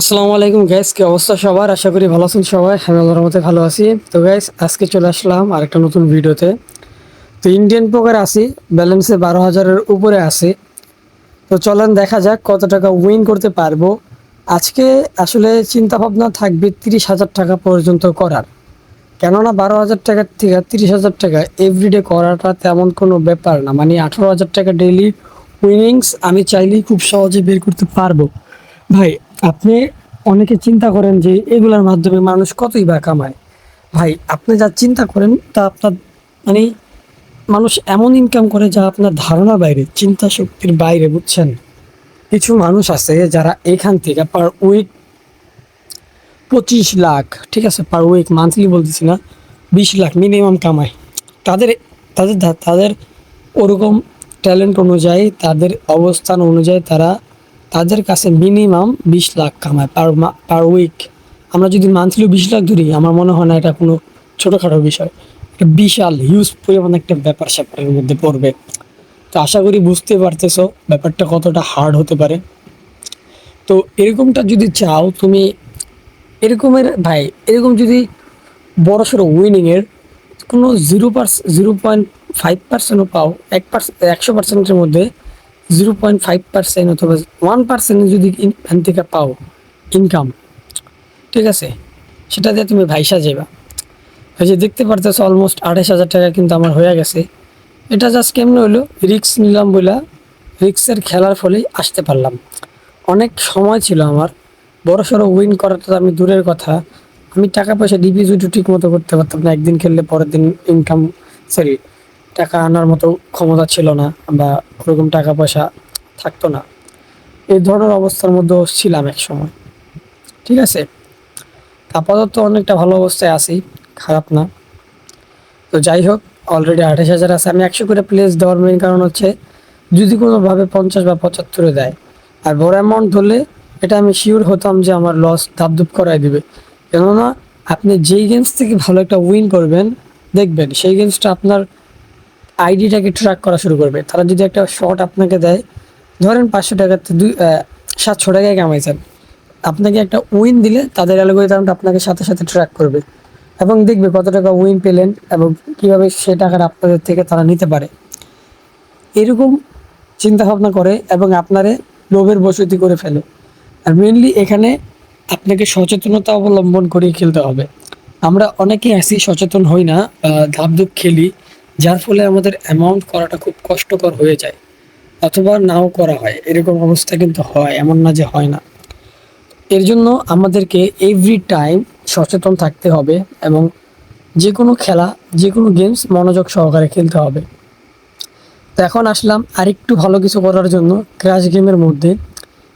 আসসালামু আলাইকুম গ্যাস কি অবস্থা সবার? আশা করি ভালো আছেন সবাই। আমি আল্লাহর মতে ভালো আছি। তো গ্যাস আজকে চলে আসলাম আরেকটা নতুন ভিডিওতে। তো ইন্ডিয়ান পোকার আছি ব্যালেন্সে বারো হাজারের উপরে আছে। তো চলেন দেখা যাক কত টাকা উইন করতে পারব। আজকে আসলে চিন্তা ভাবনা থাকবে তিরিশ হাজার টাকা পর্যন্ত করার। কেননা বারো হাজার টাকার থেকে তিরিশ হাজার টাকা এভরিডে করাটা তেমন কোনো ব্যাপার না। মানে আঠারো হাজার টাকা ডেইলি উইনিংস আমি চাইলেই খুব সহজে বের করতে পারব। ভাই আপনি অনেকে চিন্তা করেন যে এগুলোর মাধ্যমে মানুষ কতই বা কামায়। ভাই, আপনি যা চিন্তা করেন তা আপনার মানে মানুষ এমন ইনকাম করে যা আপনার ধারণার বাইরে, চিন্তা শক্তির বাইরে, বুঝছেন? কিছু মানুষ আছে যারা এখান থেকে পার উইক পঁচিশ লাখ, ঠিক আছে পার উইক মান্থলি বলতেছি না, বিশ লাখ মিনিমাম কামায়। তাদের তাদের তাদের ওরকম ট্যালেন্ট অনুযায়ী, তাদের অবস্থান অনুযায়ী তারা তাদের কাছে মিনিমাম বিশ লাখ কামায় পার পার উইক আমরা যদি মান্থলি বিশ লাখ ধরি, আমার মনে হয় না এটা কোনো ছোটোখাটো বিষয়। এটা বিশাল হিউজ পরিমাণ একটা ব্যাপার স্যাপারের মধ্যে পড়বে। তো আশা করি বুঝতে পারতেছো ব্যাপারটা কতটা হার্ড হতে পারে। তো এরকমটা যদি চাও, তুমি এরকমের, ভাই, এরকম যদি বড় সড়ো উইনিংয়ের কোনো zero percent zero point five পার্সেন্টও পাও, এক পার্সেন্ট একশো পার্সেন্টের মধ্যে জিরো পয়েন্ট ফাইভ পার্সেন্ট অথবা ওয়ান পার্সেন্ট যদি এখান থেকে পাও ইনকাম ঠিক আছে? সেটা দিয়ে তুমি ভাইসা যাবা এই যে দেখতে পারতেছ অলমোস্ট আড়াইশ হাজার টাকা কিন্তু আমার হয়ে গেছে। এটা জাস্ট কেমন হলো? রিক্স নিলাম বলে রিক্সের খেলার ফলেই আসতে পারলাম। অনেক সময় ছিল আমার। বড় সড়ো উইন করাটা তো আমি দূরের কথা। আমি টাকা পয়সা ডিপিজিটও ঠিক মতো করতে পারতাম না। একদিন খেললে পরের দিন ইনকাম সরি টাকা আনার মতো ক্ষমতা ছিল না বা ওরকম টাকা পয়সা থাকতো না। এই ধরনের অবস্থার মধ্যে ছিলাম এক সময় ঠিক আছে? আপাতত অনেকটা ভালো অবস্থায় আছি, খারাপ না। তো যাই হোক অলরেডি আঠাশ হাজার আছে। আমি একশো করে প্লেস দেওয়ার মেন কারণ হচ্ছে, যদি কোনোভাবে পঞ্চাশ বা পঁচাত্তরে দেয়, আর বড় অ্যামাউন্ট ধরলে এটা আমি শিওর হতাম যে আমার লস ধাপধুপ করাই দিবে। কেননা, আপনি যেই গেমস থেকে ভালো একটা উইন করবেন, দেখবেন সেই গেমসটা আপনার আইডিটাকে ট্র্যাক করা শুরু করবে। তারা যদি একটা শট আপনাকে দেয়, ধরেন পাঁচশো টাকাতে দুই সাতশো টাকায় কামাইছেন। আপনাকে একটা উইন দিলে তাদের অ্যালগোরিদমটা আপনাকে সাথে সাথে ট্র্যাক করবে। এবং দেখবে কত টাকা উইন পেলেন এবং কীভাবে সে টাকাটা আপনাদের থেকে তারা নিতে পারে। এরকম চিন্তা ভাবনা করে এবং আপনারে লোভের বসতি করে ফেলে। আর মেনলি এখানে আপনাকে সচেতনতা অবলম্বন করে খেলতে হবে। আমরা অনেকেই আছি সচেতন হই না ধাপধুপ খেলি। যার ফলে আমাদের অ্যামাউন্ট করাটা খুব কষ্টকর হয়ে যায়। অথবা নাও করা হয়, এরকম অবস্থা কিন্তু হয়, এমন না যে হয় না। এর জন্য আমাদেরকে এভরি টাইম সচেতন থাকতে হবে এবং যে কোনো খেলা যে কোনো গেমস মনোযোগ সহকারে খেলতে হবে। তো এখন আসলাম আরেকটু ভালো কিছু করার জন্য ক্র্যাশ গেমের মধ্যে।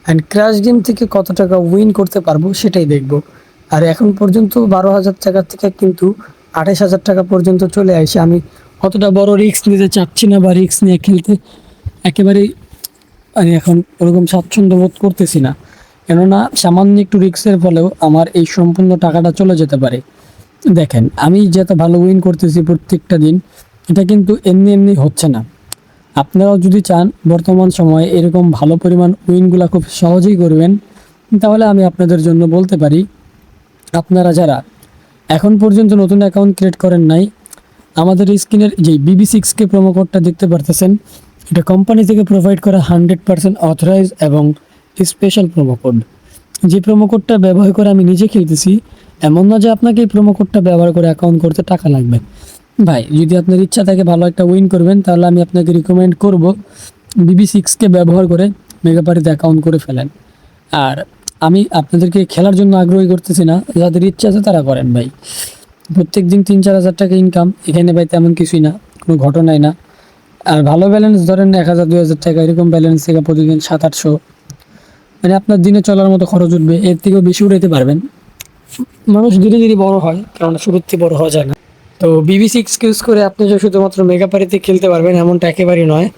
অ্যান্ড ক্র্যাশ গেম থেকে কত টাকা উইন করতে পারব সেটাই দেখব। আর এখন পর্যন্ত বারো হাজার টাকা থেকে কিন্তু আঠাশ হাজার টাকা পর্যন্ত চলে আসে। আমি অতটা বড় রিস্ক নিতে চাচ্ছি না বা রিস্ক নিয়ে খেলতে, একেবারেই আমি এখন ওরকম স্বাচ্ছন্দ্য বোধ করতেছি না। কেননা সামান্য একটু রিস্কের ফলেও আমার এই সম্পূর্ণ টাকাটা চলে যেতে পারে। দেখেন, আমি যত ভালো উইন করতেছি প্রত্যেকটা দিন, এটা কিন্তু এমনি এমনি হচ্ছে না। আপনারাও যদি চান বর্তমান সময়ে এরকম ভালো পরিমাণ উইনগুলো খুব সহজেই করবেন, তাহলে আমি আপনাদের জন্য বলতে পারি, আপনারা যারা এখন পর্যন্ত নতুন অ্যাকাউন্ট ক্রিয়েট করেন নাই আমাদের স্ক্রিনের যে বিবি সিক্সকে প্রোমো কোডটা দেখতে পারতেছেন, এটা কোম্পানি থেকে প্রোভাইড করা হান্ড্রেড পার্সেন্ট অথরাইজ এবং স্পেশাল প্রোমো কোড যে প্রোমো কোডটা ব্যবহার করে আমি নিজে খেলতেছি, এমন না যে আপনাকে এই প্রোমো কোডটা ব্যবহার করে অ্যাকাউন্ট করতে টাকা লাগবে। ভাই, যদি আপনার ইচ্ছা থাকে ভালো একটা উইন করবেন, তাহলে আমি আপনাকে রিকমেন্ড করব বিবি সিক্সকে ব্যবহার করে মেগাপারিতে অ্যাকাউন্ট করে ফেলেন। আর আমি আপনাদেরকে খেলার জন্য আগ্রহী করতেছি না, যাদের ইচ্ছা আছে তারা করেন ভাই। প্রত্যেক দিন তিন, চার হাজার টাকা ইনকাম এখানে ভাই তেমন কিছুই না, কোনো ঘটনাই না। আর ভালো ব্যালেন্স ধরেন এক হাজার, দুই হাজার টাকা, এরকম ব্যালেন্স থেকে প্রতিদিন সাত, আটশো। মানে আপনার দিনে চলার মতো খরচ উঠবে, এর থেকেও বেশি উঠাইতে পারবেন। মানুষ ধীরে ধীরে বড় হয় কারণ থেকে বড় হওয়া যায় না। তো বিবি সিক্স ইউজ করে আপনি যে শুধুমাত্র মেগাপারিতে খেলতে পারবেন, এমনটা একেবারেই নয়।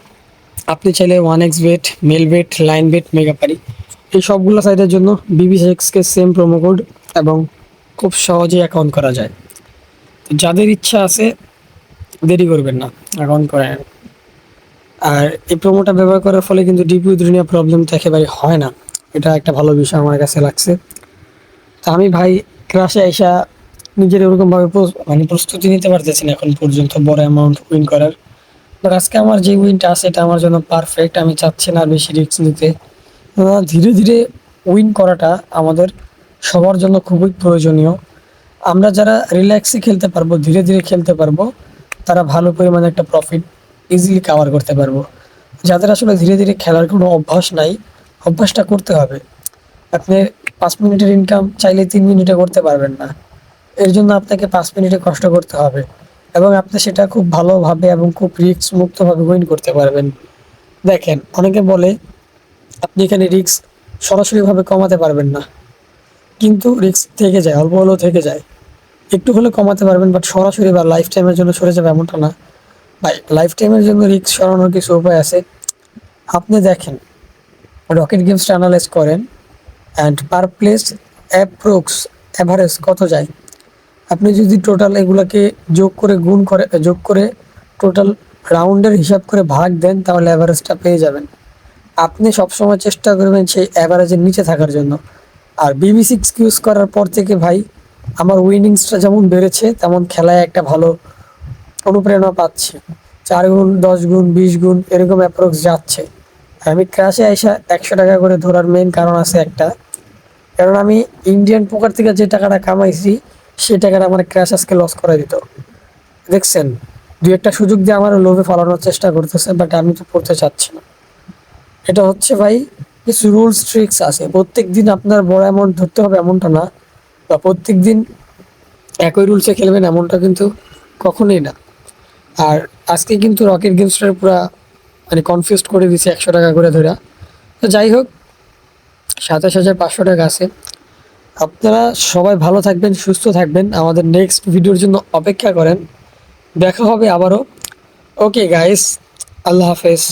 আপনি চাইলে one X bet Melbet Linebet Megapari এই সবগুলো সাইটের জন্য বিবি সিক্সকে সেম প্রোমো কোড এবং খুব সহজেই অ্যাকাউন্ট করা যায়। যাদের ইচ্ছা আছে, দেরি করবেন না অ্যাকাউন্ট করেন। আর এই প্রোমোটা ব্যবহার করার ফলে কিন্তু ডিপি দুনিয়া প্রবলেম তো একেবারে হয় না। এটা একটা ভালো বিষয় আমার কাছে লাগছে। তা আমি ভাই ক্রাশে আইসা নিজের ওরকমভাবে মানে প্রস্তুতি নিতে পারতেছি না এখন পর্যন্ত, বড় অ্যামাউন্ট উইন করার। বাট আজকে আমার যে উইনটা আছে, এটা আমার জন্য পারফেক্ট আমি চাচ্ছি না বেশি রিস্ক নিতে। ধীরে ধীরে উইন করাটা আমাদের সবার জন্য খুবই প্রয়োজনীয়। আমরা যারা রিল্যাক্সে খেলতে পারব, ধীরে ধীরে খেলতে পারব, তারা ভালো পরিমাণে একটা প্রফিট ইজিলি কাভার করতে পারব। যাদের আসলে ধীরে ধীরে খেলার কোনো অভ্যাস নাই, অভ্যাসটা করতে হবে। আপনি পাঁচ মিনিটের ইনকাম চাইলে তিন মিনিটে করতে পারবেন না। এর জন্য আপনাকে পাঁচ মিনিটে কষ্ট করতে হবে এবং আপনি সেটা খুব ভালোভাবে এবং খুব রিস্ক মুক্তভাবে উইন করতে পারবেন। দেখেন, অনেকে বলে, আপনি এখানে রিস্ক সরাসরিভাবে কমাতে পারবেন না। কিন্তু রিস্ক থেকে যায়, অল্প হলেও থেকে যায়। একটু হলে কমাতে পারবেন বাট সরাসরি বা লাইফ টাইমের জন্য সরে যাবে এমনটা না। ভাই লাইফ টাইমের জন্য রিস্ক সরানোর কিছু উপায় আছে। আপনি দেখেন রকেট গেমসটা অ্যানালাইজ করেন and per place approx average কত যায়? আপনি যদি টোটাল এগুলোকে যোগ করে, গুণ করে, যোগ করে টোটাল রাউন্ডের হিসাব করে ভাগ দেন, তাহলে অ্যাভারেজটা পেয়ে যাবেন। আপনি সবসময় চেষ্টা করবেন সেই অ্যাভারেজের নিচে থাকার জন্য। আর বিবি সিক্স ইউজ করার পর থেকে ভাই, আমার উইনিংসটা যেমন বেড়েছে, তেমন খেলায় একটা ভালো অনুপ্রেরণা পাচ্ছি। চার গুণ, দশ গুণ, বিশ গুণ, এরকম অ্যাপ্রোক্স যাচ্ছে। আমি ক্রাশে আইসা একশো টাকা করে ধরার মেন কারণ আছে একটা। কারণ আমি ইন্ডিয়ান পোকার থেকে যে টাকাটা কামাইছি সেই টাকাটা আমার ক্র্যাশ আজকে লস করে দিত। দেখছেন, দুই একটা সুযোগ দিয়ে আমার লোভে ফালানোর চেষ্টা করতেছে বাট আমি তো পড়তে চাচ্ছি না। এটা হচ্ছে ভাই কিছু রুলস ট্রিক্স আছে। প্রত্যেক দিন আপনার বড় অ্যামাউন্ট ধরতে হবে এমনটা না। বা প্রত্যেক দিন একই রুলসে খেলবেন এমনটা কিন্তু কখনোই না। আর আজকে কিন্তু রকেট গেমসটার পুরা মানে কনফিউজ করে দিছে একশো টাকা করে ধরা। তো যাই হোক, সাতাশ হাজার পাঁচশো টাকা আছে। আপনারা সবাই ভালো থাকবেন, সুস্থ থাকবেন। আমাদের নেক্সট ভিডিওর জন্য অপেক্ষা করেন। দেখা হবে আবারও। ওকে গাইস আল্লাহ হাফেজ।